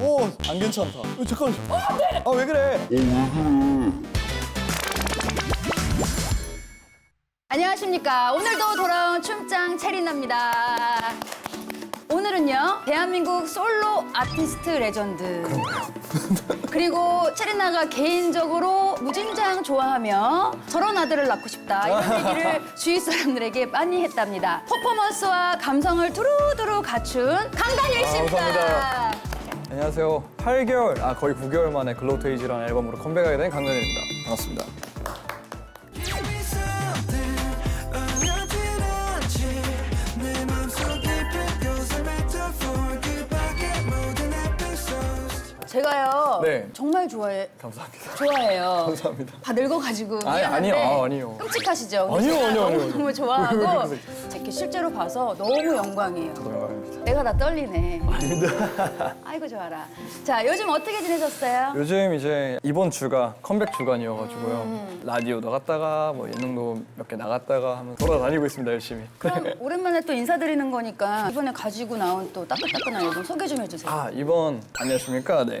오, 안 괜찮다. 어, 잠깐만. 아, 네. 아, 왜 그래? 안녕하십니까. 오늘도 돌아온 춤장 체리나입니다. 오늘은요, 대한민국 솔로 아티스트 레전드. 그리고 체리나가 개인적으로 무진장 좋아하며 저런 아들을 낳고 싶다. 이런 얘기를 주위 사람들에게 많이 했답니다. 퍼포먼스와 감성을 두루두루 갖춘 강다니엘 씨입니다. 감사합니다. 안녕하세요. 8개월, 아 거의 9개월 만에 글로테이지라는 앨범으로 컴백하게 된 강단일입니다. 반갑습니다. 제가요, 네. 정말 좋아해, 감사합니다. 좋아해요. 감사합니다. 다 늙어가지고 아니, 미안한데 아니요. 아, 아니요. 끔찍하시죠? 아니요, 제가 아니요, 너무, 아니요. 너무 왜 좋아하고? 이렇게 실제로 봐서 너무 영광이에요. 영광입니다. 내가 다 떨리네. 아이고 좋아라. 자 요즘 어떻게 지내셨어요? 요즘 이제 이번 주가 컴백 주간이어가지고요. 음. 라디오 나갔다가 뭐 예능도 몇 개 나갔다가 하면 돌아다니고 있습니다 열심히. 그럼 오랜만에 또 인사드리는 거니까 이번에 가지고 나온 또 따끈따끈한 앨범 소개 좀 해주세요. 아 이번 안녕하십니까 네.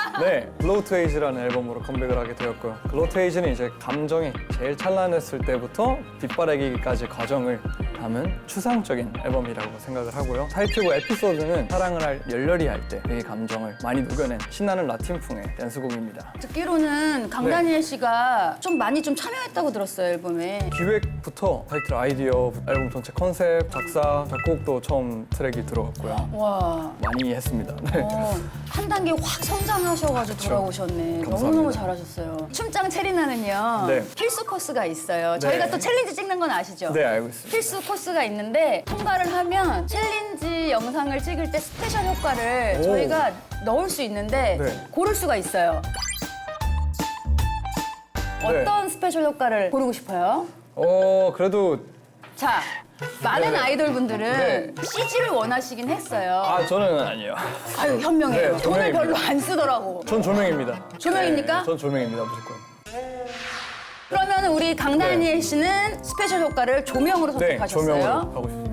네 글로트에이지라는 앨범으로 컴백을 하게 되었고요. 글로트에이지는 이제 감정이 제일 찬란했을 때부터 빗바라기까지 과정을 담은 추상적인 앨범이라고 생각을 하고요. 타이틀곡 에피소드는 사랑을 할 열렬히 할 때 그 감정을 많이 녹여낸 신나는 라틴풍의 댄스곡입니다. 듣기로는 강다니엘 씨가 좀 많이 좀 참여했다고 들었어요 앨범에. 기획부터 타이틀 아이디어, 앨범 전체 컨셉, 작사, 작곡도 처음 트랙이 들어갔고요. 와. 많이 했습니다. 네. 어, 한 단계 확 성장하 셔가지고 그쵸. 돌아오셨네. 너무너무 잘하셨어요. 춤장 체리나는요. 네. 필수 코스가 있어요. 저희가 또 챌린지 찍는 건 아시죠? 네, 알고 있습니다. 필수 코스가 있는데 통과를 하면 챌린지 영상을 찍을 때 스페셜 효과를 오. 저희가 넣을 수 있는데 네. 고를 수가 있어요. 어떤 스페셜 효과를 고르고 싶어요? 어, 그래도 자, 많은 네. 아이돌 분들은 네. CG를 원하시긴 했어요. 아, 저는 아니에요. 아유 현명해요. 네, 돈을. 별로 안 쓰더라고. 전 조명입니다. 조명입니까? 네, 전 조명입니다, 무조건. 그러면 우리 강다니엘 씨는 스페셜 효과를 조명으로 네, 선택하셨어요. 조명으로 가고 싶습니다.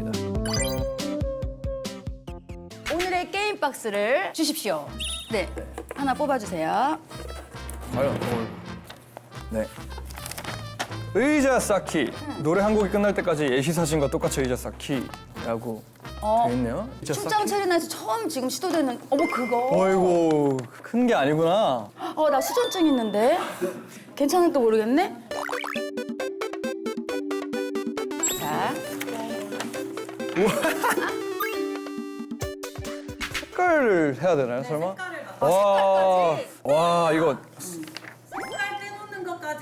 오늘의 게임 박스를 주십시오. 네, 하나 뽑아주세요. 과연 뭘? 네. 의자 쌓기. 노래 한 곡이 끝날 때까지 예시 사진과 똑같이 의자 쌓기라고 어, 돼 있네요. 의자 쌓기. 체리나에서 처음 지금 시도되는 어머 그거. 어이구, 큰 게 아니구나. 어 나 수전증 있는데 괜찮을까 모르겠네. 자, 색깔을 해야 되나요, 설마? 색깔을 막 와, 와, 이거.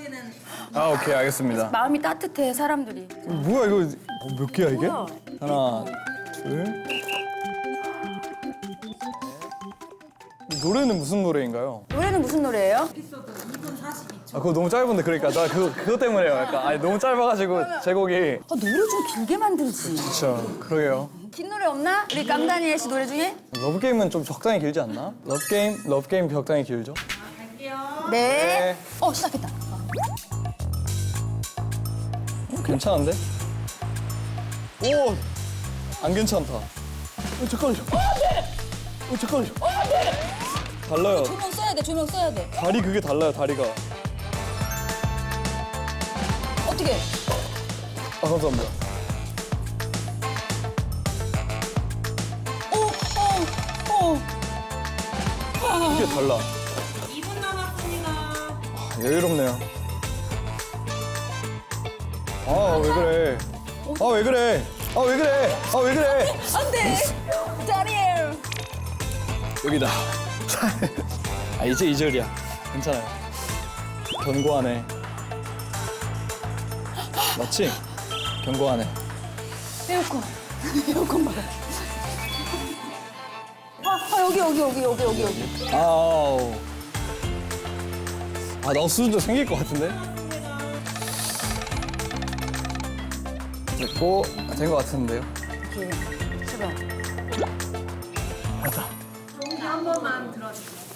것까지는 아, 오케이, 알겠습니다. 마음이 따뜻해 사람들이. 뭐야, 이거 어, 몇 개야, 이게? 뭐야? 하나, 둘. 노래는 무슨 노래인가요? 노래는 무슨 노래예요? 에피소드 2분 42초. 아, 그거 너무 짧은데, 그러니까. 나 그거, 그거 때문에요. 약간. 아니, 너무 짧아가지고, 제곡이. 아, 노래 좀 길게 만들지. 그쵸, 그러게요. 긴 노래 없나? 우리 강다니엘 씨 노래 중에? 러브 게임은 좀 적당히 길지 않나? 러브 게임? 러브 게임 적당히 길죠? 갈게요. 네. 네. 어 시작했다. 어, 괜찮은데? 오! 안 괜찮다. 어, 잠깐만요. 어, 잠깐만요. 달라요. 조명 써야 돼. 조명 써야 돼. 다리 그게 달라요, 다리가. 어떻게? 아, 감사합니다. 어, 어, 어. 이게 달라. 2분 남았습니다. 아, 여유롭네요. 아, 왜 그래. 아, 왜 그래. 아, 왜 그래. 아, 왜 그래. 안 돼. 다니엘. 여기다. 아, 이제 2절이야. 괜찮아요. 견고하네. 맞지? 견고하네. 에어컨. 에어컨 막아. 아, 아 여기 여기 여기 여기 여기 여기. 아우. 아, 나 수준도 생길 것 같은데? 됐고, 된 것 같은데요? 오케이. 출발. 됐다. 종이 한 번만 들어주세요.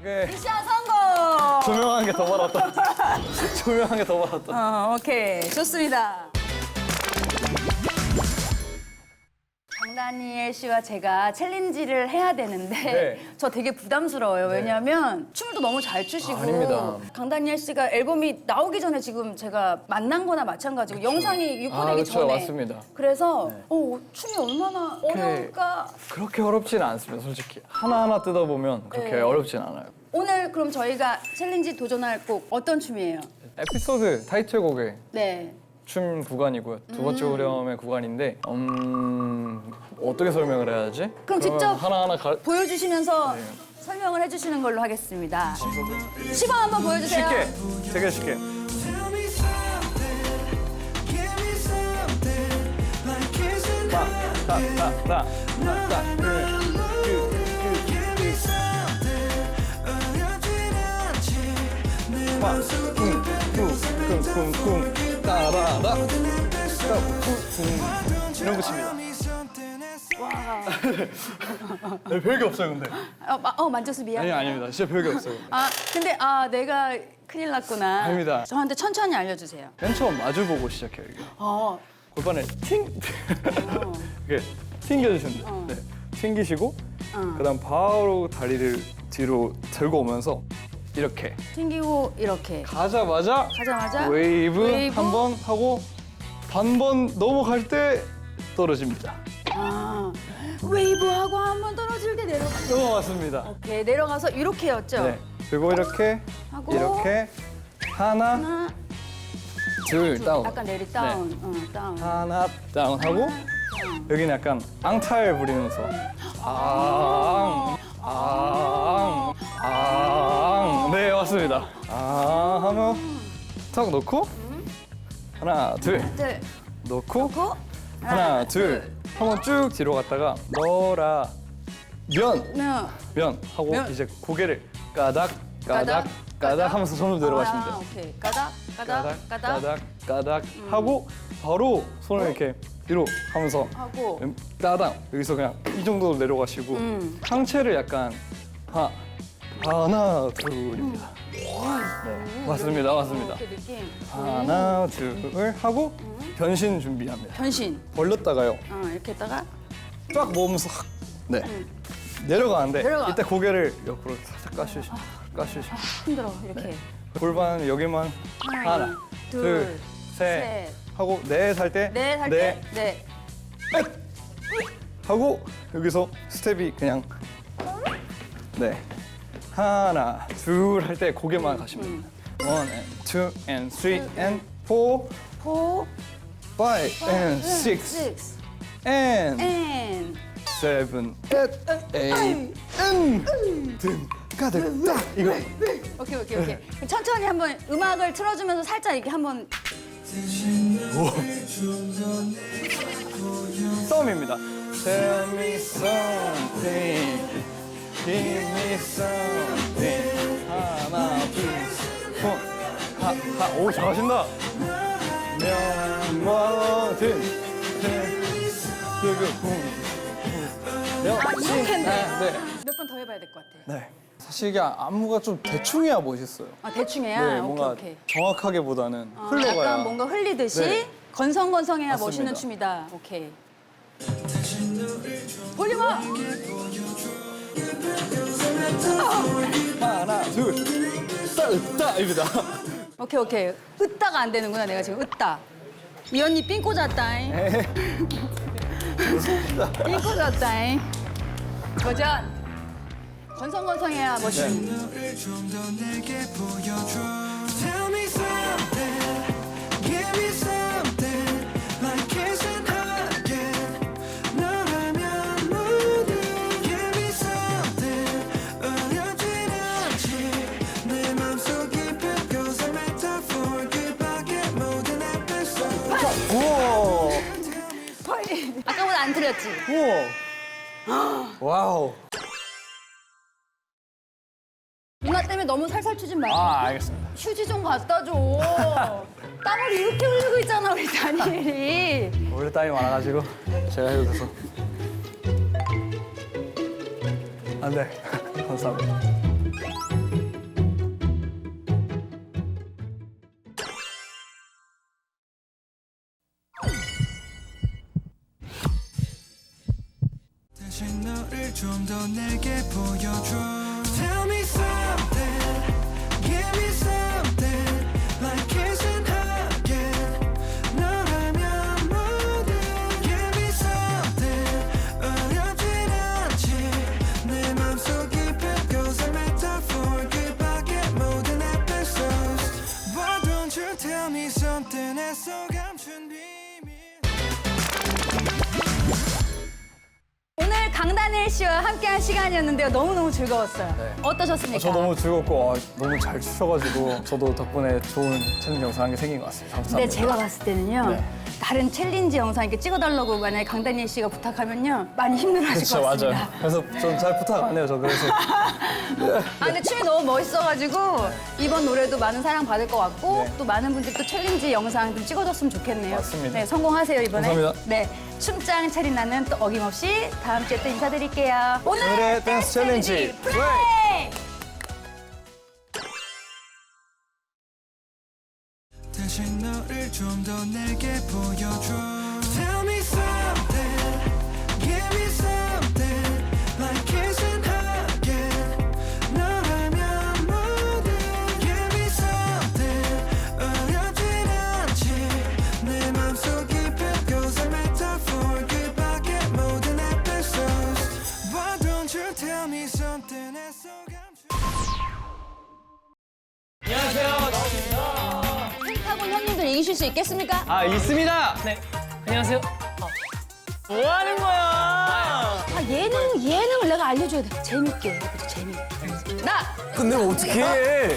오케이. 미션 성공. 조명한 게더 많았다. 조명하게 더 받았다. 어, 오케이. 좋습니다. 강다니엘 씨와 제가 챌린지를 해야 되는데 네. 저 되게 부담스러워요. 왜냐하면 춤을 또 너무 잘 추시고 아, 아닙니다. 강다니엘 씨가 앨범이 나오기 전에 지금 제가 만난 거나 마찬가지고 영상이 유포되기 아, 그쵸, 전에 맞습니다. 그래서 어, 춤이 얼마나 어려울까 그렇게 어렵진 않습니다, 솔직히. 하나하나 뜯어보면 그렇게 네. 어렵진 않아요. 오늘 그럼 저희가 챌린지 도전할 곡 어떤 춤이에요? 에피소드 타이틀곡의 네. 춤 구간이고요. 두 번째 후렴의 구간인데, 음, 어떻게 설명을 해야지? 그럼 그러면 직접 하나하나 가, 보여주시면서 네. 설명을 해주시는 걸로 하겠습니다. 시범 한번 보여주세요. 쉽게, 되게 쉽게. Tell me something, give me something like kissing 따, 따, 따, 따, 따, Give me something 어렵진 않지 내 쿵, 쿵, 쿵, 쿵, 쿵, 쿵. 이런 거 칩니다. 네, 별게 없어요, 근데. 어, 마- 어 만져서 미안. 아니, 아닙니다. 진짜 별게 없어요. 아 근데 아 내가 큰일 났구나. 아닙니다. 저한테 천천히 알려주세요. 맨 처음 마주보고 시작해요, 이게. 어. 골반을 튕! 이렇게 튕겨주시면 돼요. 네. 튕기시고, 그 다음 바로 다리를 뒤로 들고 오면서 이렇게 튕기고 이렇게 가자마자 가자마자 웨이브, 웨이브. 한 번 하고 반번 넘어갈 때 떨어집니다. 아, 웨이브하고 한 번 떨어질 때 내려가. 넘어갔습니다. 오케이 내려가서 이렇게였죠. 네. 그리고 이렇게 하고 이렇게 하나, 하나 둘, 다운. 약간 내리 다운. 어, 다운. 하나 다운 하고 여기는 약간 앙탈 부리면서 앙, 앙, 앙. 네 맞습니다. 아 하면 탁 놓고 하나 둘 둘. 놓고 고. 하나 둘 한번 쭉 뒤로 갔다가 너라 면 면. 면 하고 면. 이제 고개를 까닥 까닥 까닥, 까닥 하면서 손을 내려가시면 아, 돼요. 오케이. 까닥 까닥 까닥 까닥 까닥 까닥 하고 바로 손을 이렇게 뒤로 하면서 하고 음, 따당 여기서 그냥 이 정도로 내려가시고 음. 상체를 약간 하, 하나 둘입니다. 네, 맞습니다, 맞습니다. 이렇게 느낌. 하나 둘 하고 변신 준비합니다. 변신. 벌렸다가요, 어, 이렇게 했다가 쫙 모으면서 확, 네 내려가는데 내려가. 이때 고개를 옆으로 살짝 까시시, 까시시. 힘들어 이렇게. 골반 여기만 하나, 둘, 둘, 셋, 셋. 하고 넷할 때, 네, 할넷 때, 네. 하고 여기서 스텝이 그냥 네 하나 둘 할 때 고개만 가시면 됩니다. One and two and three and four, 포, five and six six, and and. seven, eight, eight, and 등 가득 딱 이거 오케이, 오케이, 오케이. 그럼 천천히 한번 음악을 틀어주면서 살짝 이렇게 한번. 썸입니다. Tell me something, give me something. 하나 둘, 셋, 하하 오 잘하신다. 명 뭐든 그그 명 아, 이렇게인데. 네. 몇번 더 해봐야 될 것 같아. 네. 사실 이게 안무가 좀 대충해야 멋있어요. 아, 대충 해야? 네, 오케이, 뭔가 오케이. 정확하게보다는 아, 흘러가야. 약간 뭔가 흘리듯이 네. 건성건성해야 맞습니다. 멋있는 춤이다. 오케이. 볼륨업! 하나 둘, 따 따입니다. 오케이, 오케이. 으따가 안 되는구나, 내가 지금 으따. 이 언니 삥 꽂았다잉. 삥 꽂았다잉. 도전! 건성건성해야 멋있는. 우와, 아까보다 안 틀렸지? 우와, 와우. 누나 때문에 너무 살살 추진 말고. 아 알겠습니다. 휴지 좀 갖다 줘. 땀을 이렇게 흘리고 있잖아, 우리 다니엘이. 원래 땀이 많아가지고 제가 해도 돼서. 안 돼 감사합니다. 내게 보 씨와 함께한 시간이었는데요. 너무너무 즐거웠어요. 네. 어떠셨습니까? 저 너무 즐겁고 아, 너무 잘 추셔가지고 저도 덕분에 좋은 챌린지 영상이 생긴 것 같습니다. 감사합니다. 근데 제가 봤을 때는요. 네. 다른 챌린지 영상 이렇게 찍어달라고 만약에 강다니엘 씨가 부탁하면요. 많이 힘들어하실 것 그렇죠, 같습니다. 맞아요. 그래서 좀잘 부탁 안 해요, 저 그래서. 아 근데 춤이 너무 멋있어가지고 이번 노래도 많은 사랑 받을 것 같고 네. 또 많은 분들이 또 챌린지 영상 좀 찍어줬으면 좋겠네요. 맞습니다. 네, 성공하세요 이번에. 감사합니다. 네, 춤장 차리나는 또 어김없이 다음 주에 또 인사드릴게요. 오늘의 댄스 챌린지 플레이! 다시 너를 좀 더 내게 보여줘 이기실 수 있겠습니까? 아 있습니다. 네. 안녕하세요. 뭐 하는 거야? 아 예능 예능을 내가 알려줘야 돼. 재밌게 그죠 재밌게. 나 근데 어떻게 해?